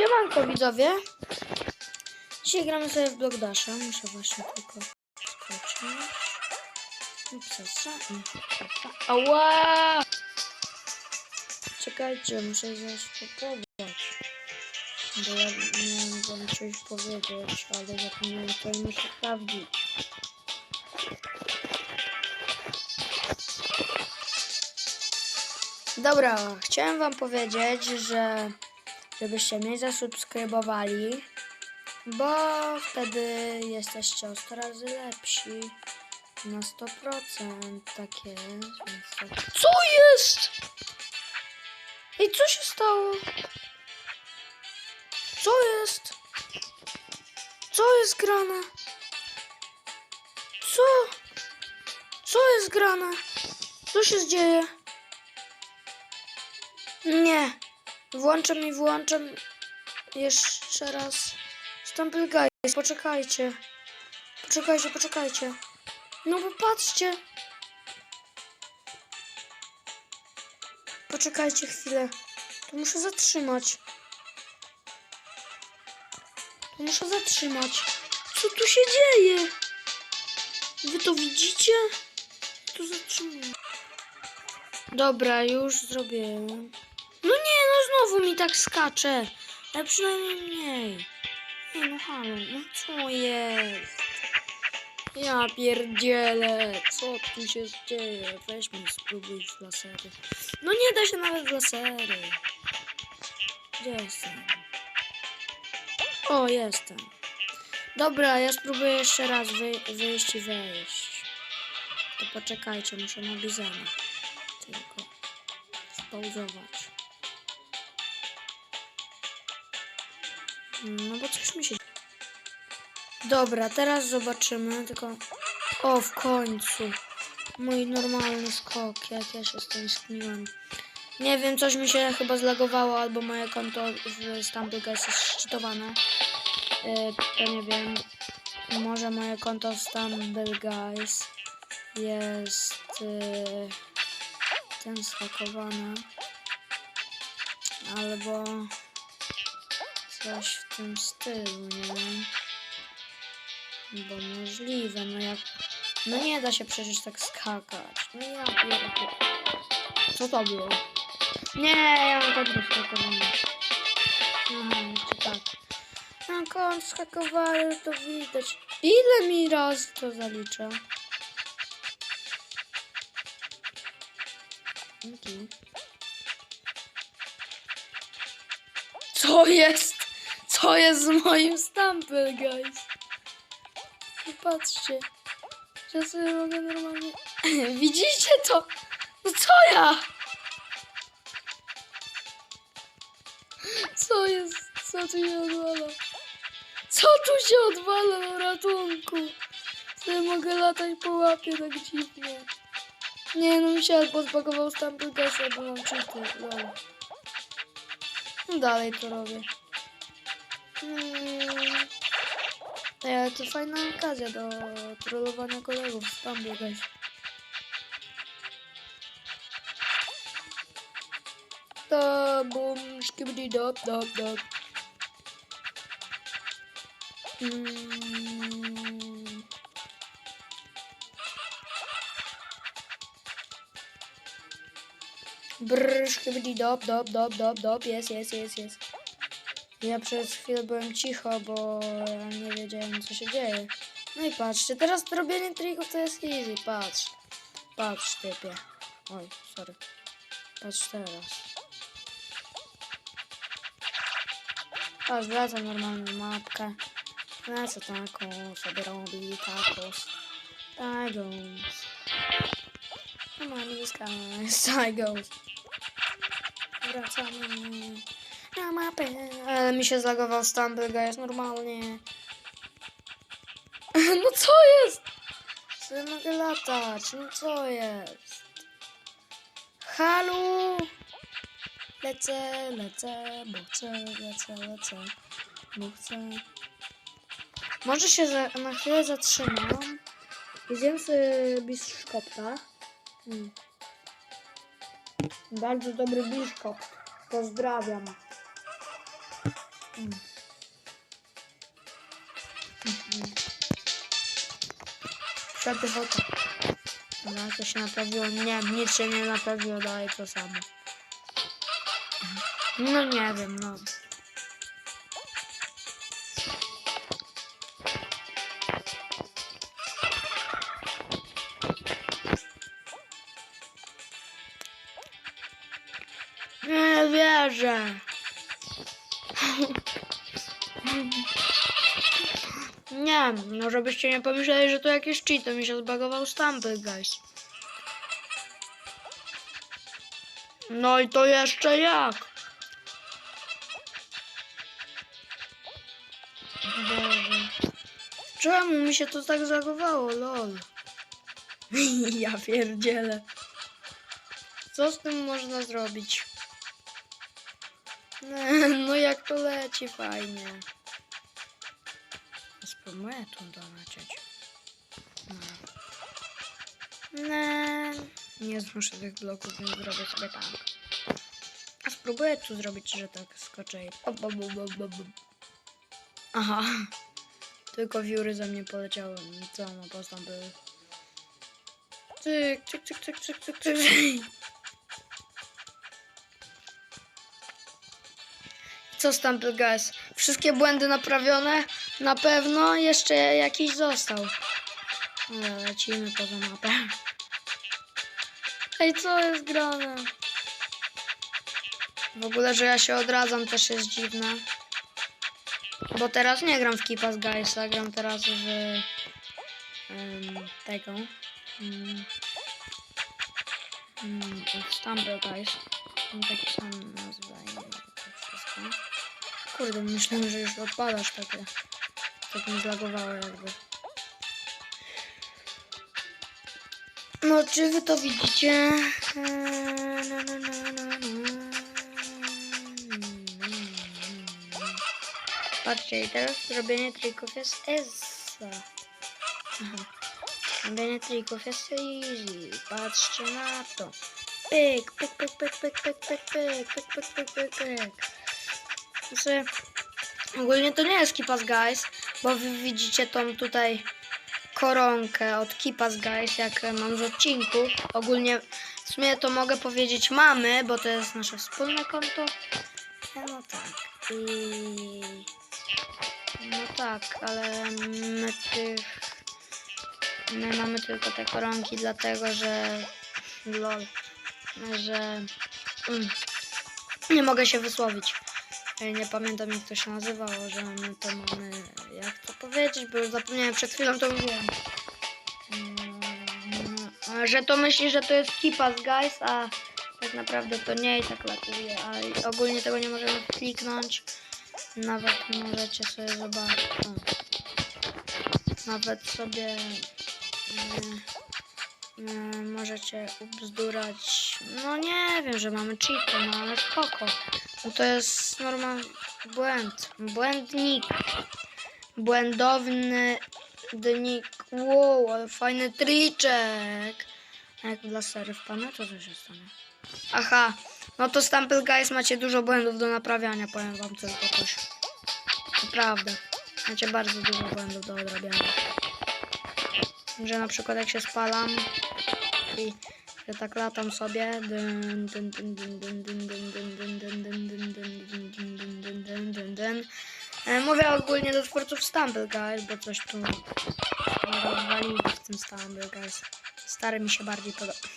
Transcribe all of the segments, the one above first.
Siemanko widzowie. Dzisiaj gramy sobie w Block Dasha. Muszę właśnie tylko skoczyć. Upsasa. Ała! Czekajcie, muszę zaspokować. Bo ja miałem wam coś powiedzieć, ale zapomniałem to i muszę sprawdzić. Dobra, chciałem wam powiedzieć, że żebyście mnie zasubskrybowali, bo wtedy jesteście o 100 razy lepsi. Na 100% tak jest, więc tak. Co jest? Ej, co się stało? Co jest? Co jest grane? Co? Co jest grane? Co się dzieje? Włączam i włączam jeszcze raz. Stumble Guys, poczekajcie. Poczekajcie, poczekajcie. No bo patrzcie. Poczekajcie chwilę. To muszę zatrzymać. To muszę zatrzymać. Co tu się dzieje? Wy to widzicie? To zatrzymuję. Dobra, już zrobiłem. No no znowu mi tak skacze. Ale przynajmniej mniej. Nie no halo, no co jest? Ja pierdzielę, co tu się dzieje? Weź mi spróbuj w lasery. No nie da się nawet w lasery. Gdzie jestem? O, jestem. Dobra, ja spróbuję jeszcze raz wy wyjść i wejść. To poczekajcie, muszę na bizona. Tylko spauzować. No bo coś mi się... Dobra, teraz zobaczymy, tylko... O, w końcu. Mój normalny skok, jak ja się z tym skniłem. Nie wiem, coś mi się chyba zlagowało, albo moje konto w Stumble Guys jest szczytowane. Yy, to nie wiem. Może moje konto w Stumble Guys jest... Yy, ten skakowane. Albo coś w tym stylu, nie wiem. Bo możliwe, no jak... No nie da się przecież tak skakać. No ja pierdolę. Co to było? Nie, ja mam konto skakowane. Aha, jeszcze tak. Na kąt skakowałem, to widać. Ile mi razy to zalicza? Okay. Co jest? Co jest z moim Stumble, guys? No patrzcie. Ja sobie mogę normalnie... Widzicie to? No co ja? Co jest? Co tu się odwala? Co tu się odwala na ratunku? Sobie mogę latać po łapie tak dziwnie. Nie no mi się albo zbagował Stumble Guys, albo mam cheaty. No dalej to robię. Hmm. Ej, to fajna okazja do trollowania kolegów Stumble Guys. To bum, szkibidi dop, dop, dop. Mm. Brrr, szkibidi dop, dop, dop, dop, dop, jest, jest, jest, jest. Ja przez chwilę byłem cicho, bo ja nie wiedziałem co się dzieje. No i patrzcie, teraz robienie trików to jest easy, patrz. Patrz typie. Oj, sorry. Patrz teraz. Patrz, wracam normalną mapkę. Lecę taką, sobie robi tacos. Tacos. No mamy skies, tacos. Wracamy na mapę. Ale mi się zlagował Stumble Guys normalnie. No co jest? Co ja mogę latać? No co jest? Halo? Lecę, lecę, bo chcę, lecę, lecę, bo chcę. Może się za, na chwilę zatrzymam. Idziemy sobie biszkopta. Hmm. Bardzo dobry biszkopt. Pozdrawiam. Przepychota. Dobra, to się naprawiło. Nie, nic się nie naprawiło, dalej to samo. No nie wiem, no. Nie wierzę. Nie, no żebyście nie pomyśleli, że to jakieś cheat, to mi się zbagował Stumble, guys. No i to jeszcze jak? Boże. Czemu mi się to tak zagowało, lol? ja pierdzielę. Co z tym można zrobić? No jak to leci fajnie. Spróbuję tu dolecieć. No. Nie, nie zmuszę tych bloków, więc zrobię sobie tak. A spróbuję tu zrobić, że tak skoczę i... Aha. Tylko wióry ze mnie poleciały. Co no postąpił? Cyk, cyk, cyk, cyk, cyk, cyk, cyk. Co Stumble Guys? Wszystkie błędy naprawione? Na pewno jeszcze jakiś został. Dobra, lecimy poza mapę. Ej, co jest grane? W ogóle, że ja się odradzam też jest dziwne. Bo teraz nie gram w Keep z Guysa, gram teraz w em, tego. Mm, w Stumble Guys. Mam taki sam nazwa i. Kurde, myślałem, że już odpadasz takie. Tak mi zlagowało jakby. No, czy wy to widzicie? Eee. Patrzcie, i teraz zrobienie trików jest essa. Robienie trików jest easy. Patrzcie na to. Pyk, pyk, pyk, pyk, pyk, pyk, pyk, pyk, pyk, pyk, pyk, pyk, pyk. Znaczy, ogólnie to nie jest Kipas Guys, bo wy widzicie tą tutaj koronkę od Kipas Guys, jak mam z odcinku. Ogólnie w sumie to mogę powiedzieć mamy, bo to jest nasze wspólne konto. No tak. I... No tak, ale my tych... My mamy tylko te koronki, dlatego że... Lol. Że... Mm, nie mogę się wysłowić. Ja Nie pamiętam jak to się nazywało, że my to mamy... Jak to powiedzieć, bo zapomniałem, przed chwilą to mówiłem. Mm, Że to myśli, że to jest Kipas Guys, a tak naprawdę to nie i tak latuje. A ogólnie tego nie możemy kliknąć. Nawet możecie sobie zobaczyć. Nawet sobie mm, możecie ubzdurać. No nie wiem, że mamy cheaty, no ale spoko. No to jest normalny błęd. Błędnik. Błędowny dnik. Wow, ale fajny triczek. A jak dla sery wpadnę, to co się stanie? Aha, no to Stumble Guys macie dużo błędów do naprawiania, powiem wam coś. Naprawdę. Macie bardzo dużo błędów do odrabiania że na przykład jak się spalam i że tak latam sobie Mówię ogólnie do twórców Stumble Guys, bo coś tu rozwalili w tym Stumble Guys. Stary mi się bardziej podobał.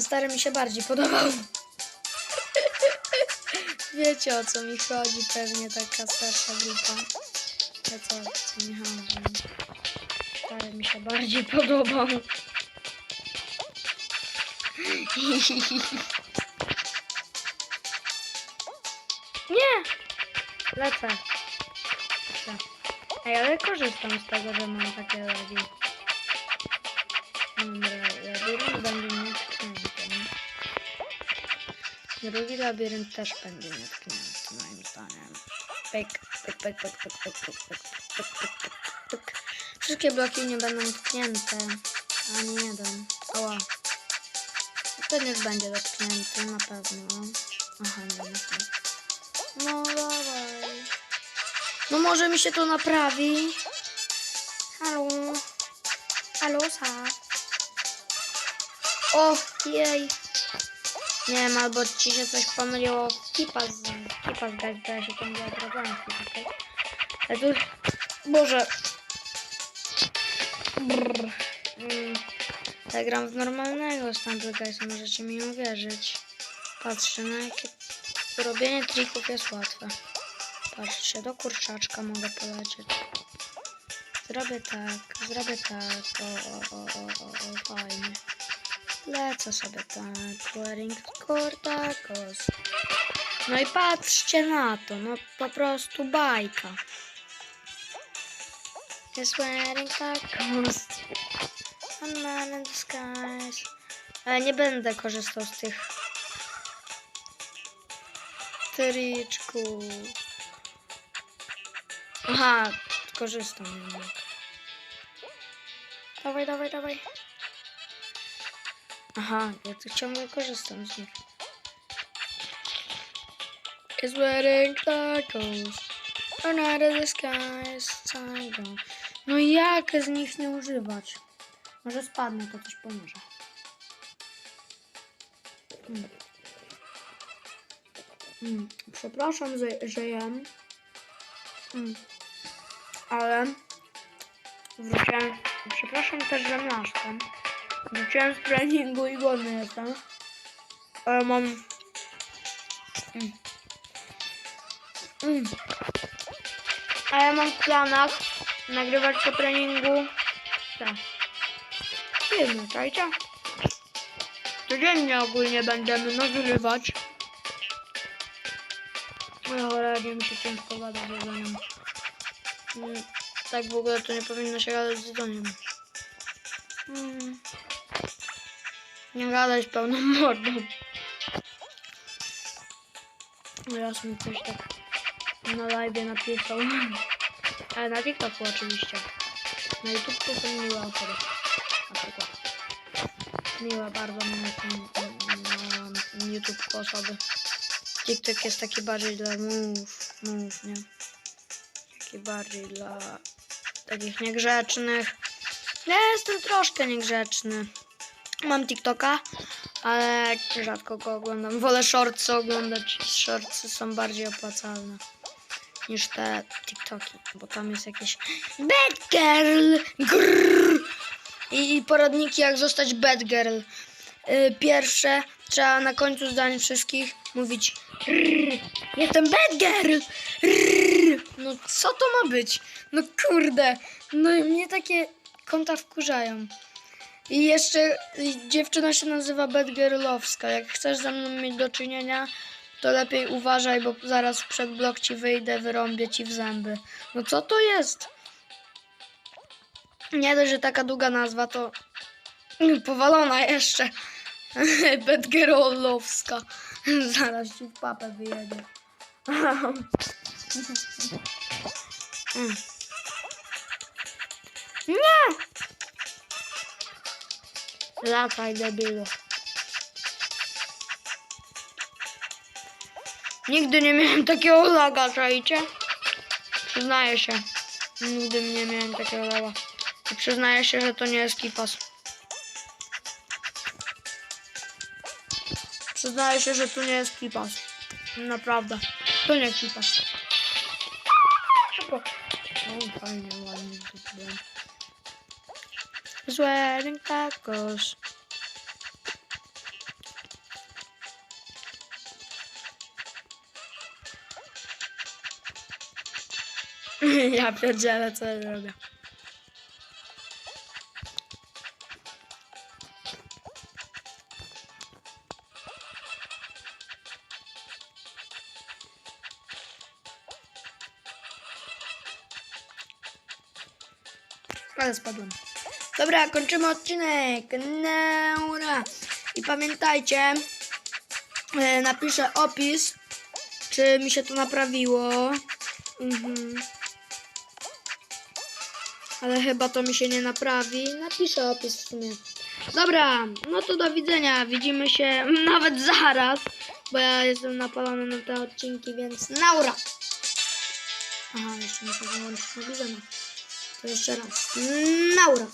Stary mi się bardziej podobał. Wiecie o co mi chodzi, pewnie taka starsza grupa. To co, co mi chodzi ale mi się bardziej podobał. Nie! Lecę. Lecę. Ej, ale korzystam z tego, że mam takie lagi. Labirynt będzie nietknięty. Drugi labirynt też będzie nietknięty, moim zdaniem. Pyk, pyk, pyk, pyk, pyk, pyk, pyk, pyk. Wszystkie bloki nie będą tknięte. Ani jeden. Ała. Ten już będzie dotknięty, na pewno. Aha, nie, nie. No No może mi się to naprawi. Halo. Halo, sa. O, jej. Nie wiem, albo ci się coś pomyliło kipa z kipa z gaz, się tam zagrałem tutaj. Ale tu... Boże. Mm. Ja gram w normalnego Stumble Guysa, możecie mi uwierzyć. Patrzcie, na jakie... Robienie trików jest łatwe. Patrzcie, do kurczaczka mogę polecieć. Zrobię tak, zrobię tak, o, o, o, o, o, fajnie. Lecę sobie tak, wearing tacos. No i patrzcie na to, no po prostu bajka. Jest wearing tacos. A man in the skies. Ale nie będę korzystał z tych triczków. Aha, korzystam jednak. Dawaj, dawaj, dawaj. Aha, ja tu ciągle korzystam z nich. Is wearing tacos. Another disguise. Tango. No jak z nich nie używać? Może spadnę, to coś pomoże. Hmm. Hmm. Przepraszam, że, że jem. Hmm. Ale wróciłem. Przepraszam też, że miaszczam. Wróciłem z treningu i głodny jestem. Ale mam. Mm. Mm. A ja mam w planach nagrywać po treningu. Tak. Film, czajcie? Codziennie ogólnie będziemy nagrywać. No cholernie mi się ciężko gada z Tak w ogóle to nie powinno się gadać z jedzeniem. Mm. Nie gadać pełną mordą. Raz mi ktoś tak na live napisał. Ale na TikToku oczywiście. Na YouTube to są miłe osoby. Przykład. Miłe bardzo na YouTube osoby. TikTok jest taki bardziej dla mów, mów, nie? Taki bardziej dla takich niegrzecznych. Ja jestem troszkę niegrzeczny. Mam TikToka, ale rzadko go oglądam. Wolę shortsy oglądać. Shortsy są bardziej opłacalne niż te TikToki, bo tam jest jakieś bad girl, grrr. I, i poradniki jak zostać bad girl. Y, Pierwsze trzeba na końcu zdań wszystkich mówić rrr, jestem bad girl. Rrr. No co to ma być? No kurde, no mnie takie konta wkurzają. I jeszcze dziewczyna się nazywa Bad Girlowska. Jak chcesz ze mną mieć do czynienia, to lepiej uważaj, bo zaraz przed blok ci wyjdę, wyrąbię ci w zęby. No co to jest? Nie dość, że taka długa nazwa, to powalona jeszcze. Bad Girlowska. Zaraz ci w papę wyjedzie. Nie! Lataj, debilu. Nigdy nie miałem takiego laga, czajcie? Przyznaję się. Nigdy nie miałem takiego laga. I przyznaję się, że to nie jest kipas. Przyznaję się, że to nie jest kipas. Naprawdę. To nie kipas. Szybko. O, fajnie, ładnie zrobiłem. Wearing tacos. Ja pierdzielę, co ja robię. Dobra, kończymy odcinek. Neura. I pamiętajcie, e, napiszę opis, czy mi się to naprawiło. Mhm. Ale chyba to mi się nie naprawi. Napiszę opis w sumie. Dobra, no to do widzenia. Widzimy się nawet zaraz, bo ja jestem napalony na te odcinki, więc naura. Aha, jeszcze muszę wyłączyć mobilem. To jeszcze raz. Naura.